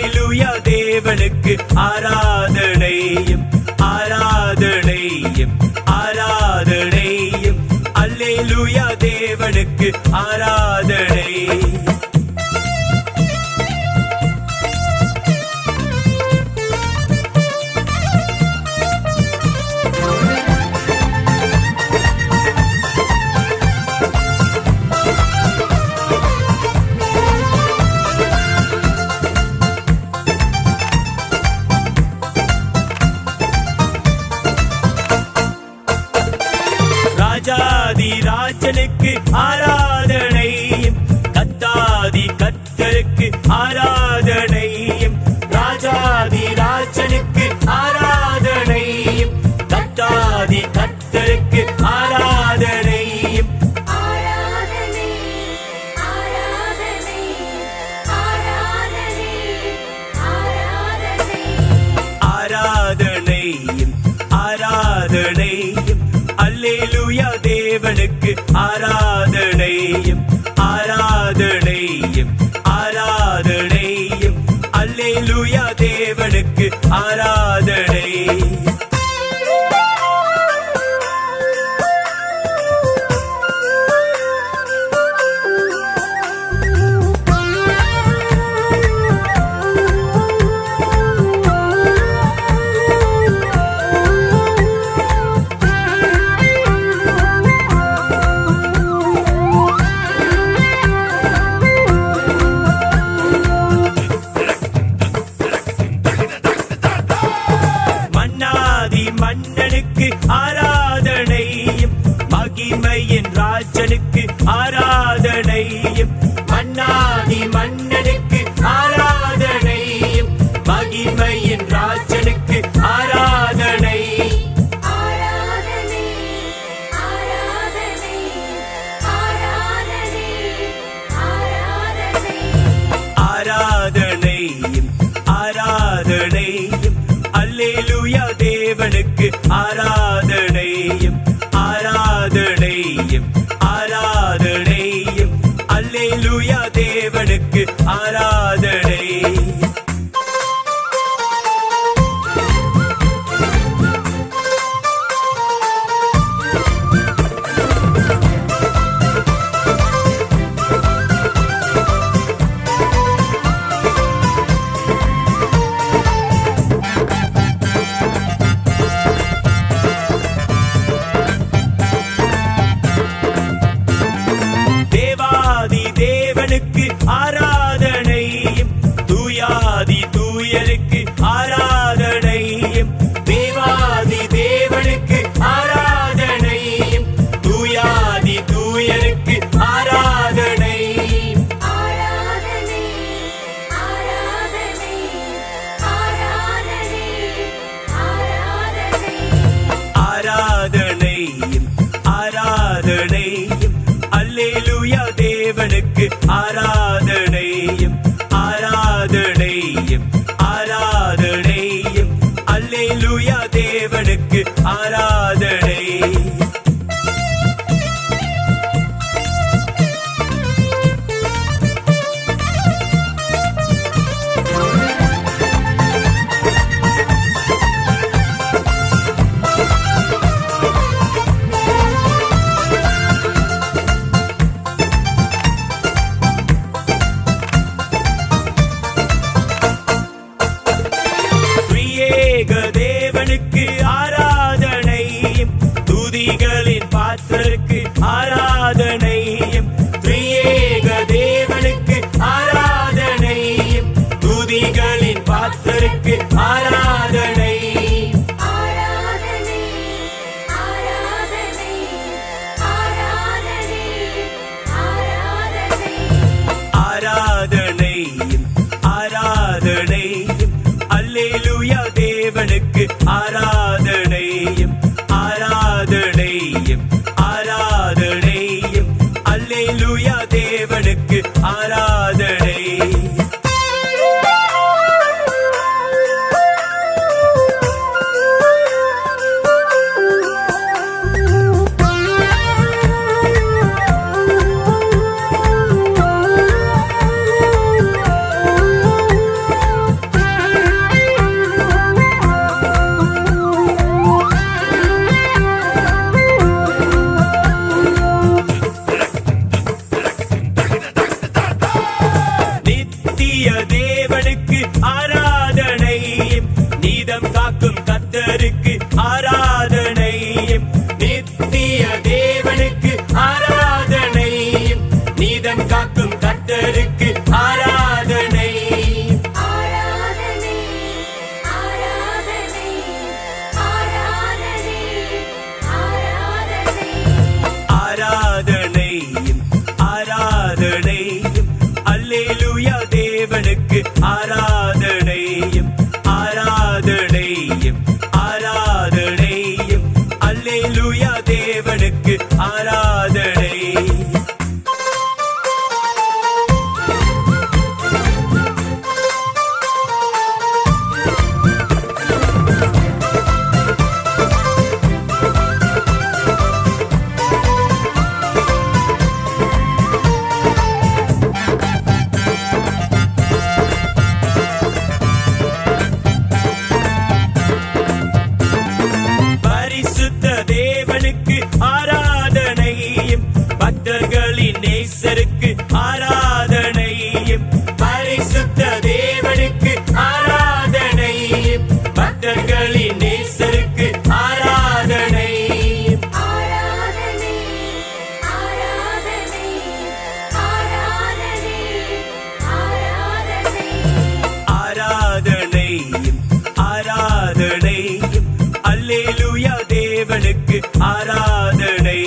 ஹalleluya தேவனுக்கு ஆராதனையும் ஆராதனையும் ஆராதனையும். ஹalleluya தேவனுக்கு ஆராதனை. தேவனுக்கு ஆராதனையும் ஆராதனையும் ஆராதனையும். அல்லேலூயா தேவனுக்கு ஆராத ராஜனுக்கு ஆராதனையும் மன்னாதி மன்னனுக்கு ஆராதனையும் மகிமையின் ராஜனுக்கு ஆராதனை. ஆராதனை ஆராதனை ஆராதனை ஆராதனை. ஆராதனையும் ஆராதனையும் அல்லேலூயா தேவனுக்கு ஆராதனையும் தேவனுக்கு ஆராதனை ஆராதனையும் ஆராதனையும் ஆராதனையும். அல்லேலூயா தேவனுக்கு ஆராதனை. தேவனுக்கு ஆராதனையும் துதிகளின் பாத்திரருக்கு ஆராதனையும் திரியேக தேவனுக்கு ஆராதனையும் துதிகளின் பாத்திரருக்கு ஆராதனை. ஆராதனை ஆராதனை. தேவனுக்கு நித்திய தேவனுக்கு ஆராதனை நீதம் காக்கும் கத்தருக்கு ஆராதனை நித்திய தேவனுக்கு ஆராதனை நீதம் காக்கும் கத்தருக்கு Ara ஆராதனை